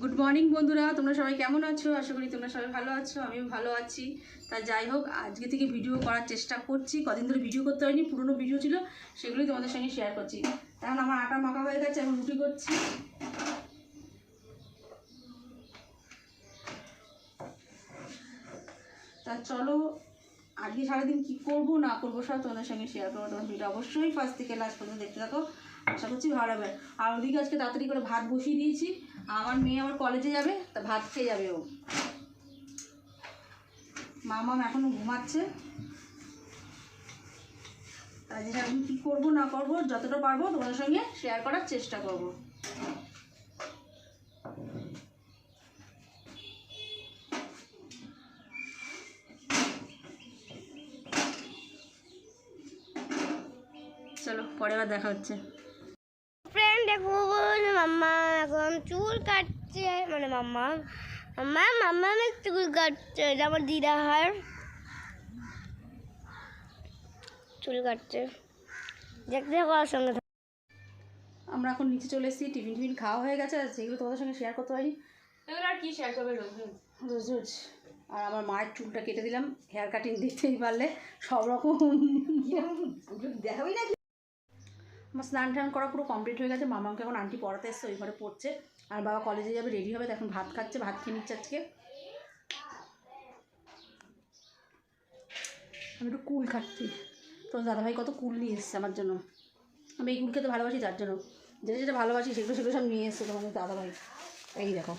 Good morning বন্ধুরা। তোমরা সবাই কেমন আছো? আশা করি তোমরা সবাই ভালো আছো, আমিও ভালো আছি। তা যাই হোক, আজকে থেকে ভিডিও করার চেষ্টা করছি। কদিন ধরে ভিডিও করতে হয়নি, পুরনো ভিডিও ছিল, সেগুলোই তোমাদের সঙ্গে শেয়ার করছি। এখন আমার আটা মাখা হয়ে গেছে এখন রুটি করছি। তা চলো, আজকে সারাদিন কি করব, না করব সব তোমাদের সঙ্গে শেয়ার করব। তোমার ভিডিও অবশ্যই ফার্স্ট থেকে লাস্ট পর্যন্ত দেখতে থাকো। আশা করছি ভালো হবে। আর ওদিকে আজকে তাড়াতাড়ি করে ভাত বসিয়ে দিয়েছি। আমার মেয়ে আবার কলেজে যাবে, তা ভাত খেয়ে যাবে ও। মামাম এখনও ঘুমাচ্ছে। তাই জন্য আমি কী করব, না করব, যতটা পারব তোমাদের সঙ্গে শেয়ার করার চেষ্টা করব। চলো পরে দেখা হচ্ছে। চুল কাটছে মানে মাম্মা। মাম্মা মাম্মা আমার চুল কাটছে এটা আমার দিদা হয় চুল কাটছে। দেখতে আমার সঙ্গে আমরা এখন নিচে চলে এসেছি টিফিন টিফিন খাওয়া হয়ে গেছে আর সেগুলো তোমাদের সঙ্গে শেয়ার করতে পারি এগুলো আর কি শেয়ার করবে রোজ রোজ? রোজ রোজ। আর আমার মায়ের চুলটা কেটে দিলাম হেয়ার কাটিং দেখতেই পারলে সব রকম দেখাবি না আমার স্নান টান করা পুরো কমপ্লিট হয়ে গেছে মামাকে এখন আন্টি পড়াতে এসছে ওই ঘরে পড়ছে। আর বাবা কলেজে যাবে রেডি হবে এখন ভাত খাচ্ছে, ভাত খেয়ে নিচ্ছে আজকে। আমি একটু কুল খাচ্ছি। তো দাদাভাই কত কুল নিয়ে এসছে আমার জন্য। আমি এই কুল খেতে ভালোবাসি, তার জন্য। যেটা যেটা ভালোবাসি, সেগুলো সেগুলো সব নিয়ে এসছে তোমাদের দাদাভাই। এই দেখো,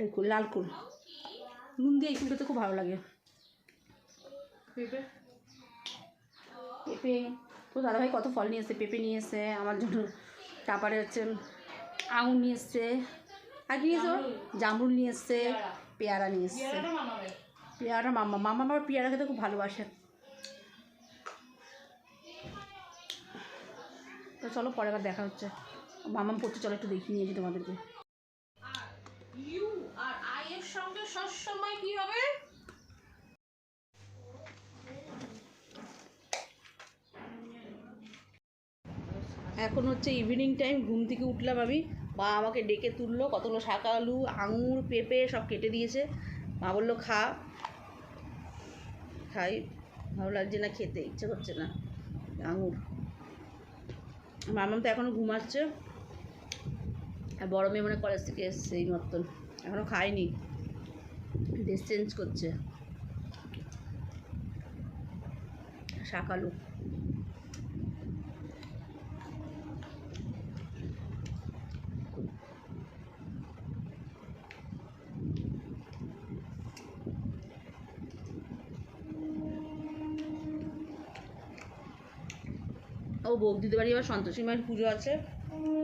এই কুল, লাল কুল। নুন দিয়ে এই কুল খেতে খুব ভালো লাগে। পেঁপে? পেঁপে। তো দাদাভাই কত ফল নিয়ে এসছে, পেঁপে নিয়ে এসছে, আমার জন্য। তারপরে হচ্ছে আঙুর নিয়ে এসছে। আর কি নিয়ে এসছে ও? জামরুল নিয়ে এসছে পেয়ারা নিয়ে এসছে। পেয়ারা মামা মামা আমার পেয়ারা খেতে খুব ভালোবাসে। তো চলো পরে আবার দেখা হচ্ছে। মামাম পড়তে চলো একটু দেখিয়ে নিয়েছি তোমাদেরকে। ইউ আর আই এর সঙ্গে সবসময় কি হবে? এখন হচ্ছে ইভিনিং টাইম ঘুম থেকে উঠলাম আমি। মা আমাকে ডেকে তুললো কতগুলো শাক আলু আঙুর, পেঁপে সব কেটে দিয়েছে। মা বলল, খা। খাই। ভালো লাগছে না খেতে, ইচ্ছে করছে না। আঙুর। মামাম তো এখনও ঘুমাচ্ছে। আর বড় মেয়ে মানে কলেজ থেকে এসছে এই মতন। এখনও খায়নি। ড্রেস চেঞ্জ করছে। শাক ও বৌদিদের বাড়ি আবার সন্তোষী মায়ের পুজো আছে,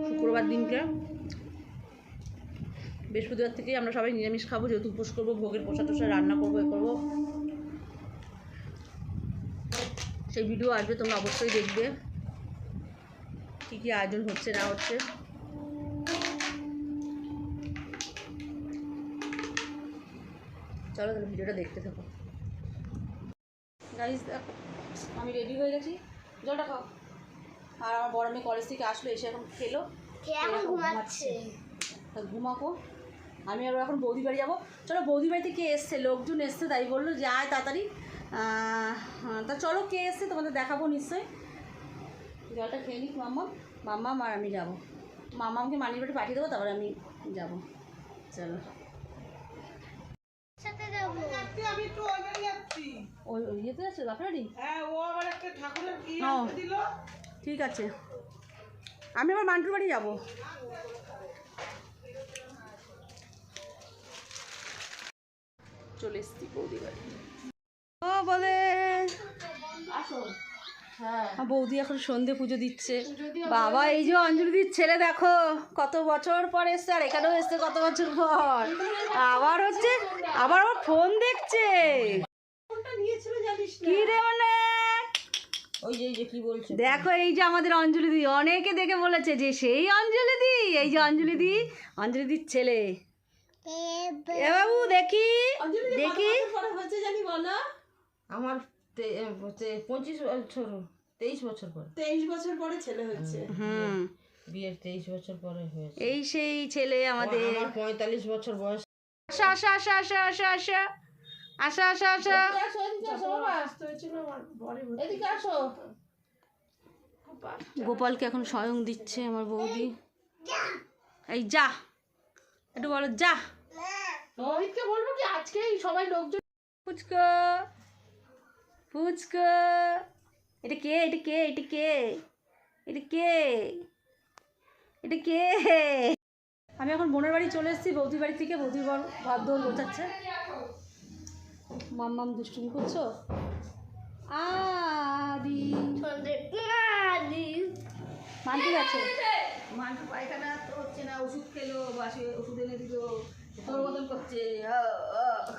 শুক্রবার দিনকে। বৃহস্পতিবার থেকেই আমরা সবাই নিরামিষ খাব, যেহেতু উপোস করব, ভোগের প্রসাদ টোসাদ রান্না করব, এ করব। সেই ভিডিও আসবে, তোমরা অবশ্যই দেখবে। কী কী আয়োজন হচ্ছে, না হচ্ছে। চলো তাহলে ভিডিওটা দেখতে থাকো। আমি রেডি হয়ে গেছি। জলটা খাও। আর আমার বড় মেয়ে কলেজ থেকে আসলো এসে এখন খেলো। এখন ঘুমাচ্ছে। তা ঘুমাকো। আমি আবার এখন বৌদি বাড়ি যাব। চলো বৌদি বাড়িতে কে এসছে? লোকজন এসছে তাই বলল যে আয় তাড়াতাড়ি। তা চলো কে এসছে তোমাদের দেখাবো নিশ্চয়ই। জলটা খেয়ে নিক মাম্মা। মাম্মাম আর আমি যাব। মাম্মামকে মানির বাড়ি পাঠিয়ে দেবো তারপরে আমি যাব। চলো। ওই ইয়েতে আছে বাপরাড়ি হ্যাঁ ও আবার একটা ঠাকুরের কি হ্যাঁ। দিল। ঠিক আছে। আমি আবার মান্টুর বাড়ি যাব। চলে এসছি বৌদি বাড়ি। ও বলে। হ্যাঁ। বৌদি এখন সন্ধে পুজো দিচ্ছে। বাবা এই যে অঞ্জলিদির ছেলে দেখো কত বছর পর এসছে আর এখানেও এসছে কত বছর পর। আবার হচ্ছে আবার ফোন দেখছে। কি রে মানে ওই যে এই যে কি বলছে দেখো এই যে আমাদের অঞ্জলি দি অনেকে দেখে বলেছে যে সেই অঞ্জলি দি এই যে অঞ্জলি দি অঞ্জলি দির ছেলে। বাবু দেখি দেখি। জানি বলো? আমার পঁচিশ বছর তেইশ বছর পর। তেইশ বছর পরে ছেলে হচ্ছে হুম বিয়ের তেইশ বছর পরে হয়েছে। এই সেই ছেলে আমাদের। আমার পঁয়তাল্লিশ বছর বয়স। আসা আসা আসা আসা আসা আসা আসা আসা আসা। গোপালকে এখন স্বয়ং দিচ্ছে আমার বৌদি। এই যা একটু বলো যা। রোহিতকে বলব কি আজকেই সবাই লোকজন ফুচকো ফুচকো এটা কে এটা কে এটা কে? এটা কে? এটা কে? আমি এখন বোনের বাড়ি চলে এসেছি বৌদির বাড়ি থেকে বৌদির ঘর ঘর দৌড় গোছাচ্ছে মাম মাম দুষ্টুমি করছ? আদি। মান ঠিক আছে? মান্টু পায়খানা তো হচ্ছে না ওষুধ খেলো বাসে ওষুধ এনে দিল তোর মতন করছে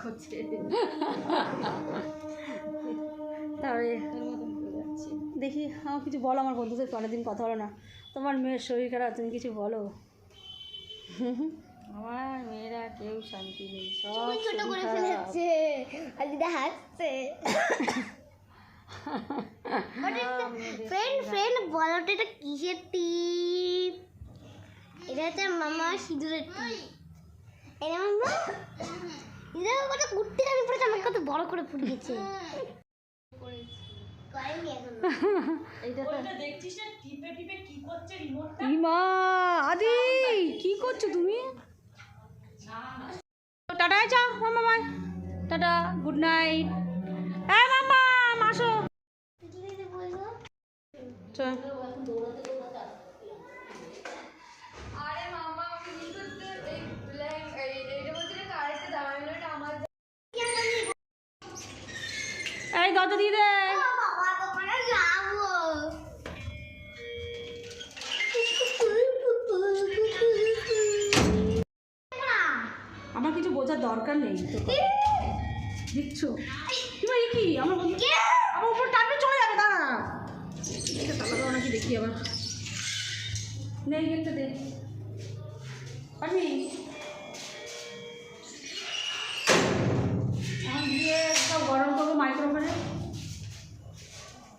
করছে। তারপরে যাচ্ছে দেখি আমার কিছু বলো আমার বন্ধুদের অনেকদিন কথা হলো না। তোমার মেয়ের শরীর খারাপ তুমি কিছু বলো? আমার মেয়েরা কেউ শান্তি নেই সব ছোট করে। ফেলেছে। আর দিদা হাসছে। ফ্রেন্ড ফ্রেন্ড বলো তো এটা কিসের টিপ? এটা হচ্ছে মামা সিঁদুরের টিপ। এটা মামা? এটা কত কুর্তি আমি পরেছে আমাকে কত বড় করে পুড়িয়েছে কি করছ তুমি? টাটা চা মামা। Bye tata good night. এই মামা আসো। চল। এই দরজা দিয়ে দে। বোঝার দরকার নেই। তো দিচ্ছ তুমি কি? আমার বন্ধু আমার উপর টানলে চলে যাবে দাঁড়া। এটা তালা নাকি দেখি আবার। নেই গেটটা দে। পারবি? এখন দিয়ে সব গরম করব মাইক্রোওভেনে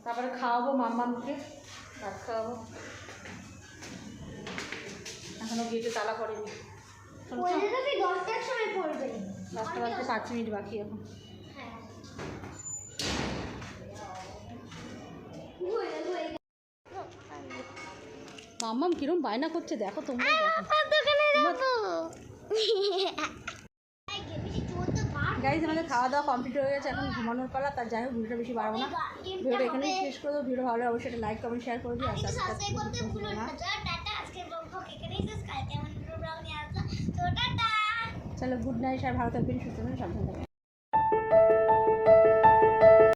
তারপরে খাওয়াবো মাম্মামকে ভাত খাওয়াবো। এখনও গেটে তালা তো দশটার সময় পড়বে। দশটা বাজতে পাঁচ মিনিট বাকি এখন। মাম্মাম কিরম বায়না করছে দেখো তোমরা। গাইজ আমাদের খাওয়া দাওয়া কমপ্লিট হয়ে গেছে এখন ঘুমানোর পালা তার যাই হোক ভিডিওটা বেশি বাড়বো না। ভিডিওটা এখানেই শেষ করে দেবো ভিডিও ভালো অবশ্যই লাইক কমেন্ট শেয়ার করে দিও আর সাবস্ক্রাইব করতে ভুলো না। চলো গুড নাইট আর ভালো থাকবেন সুস্থ থাকবেন সাবধানে থাকবেন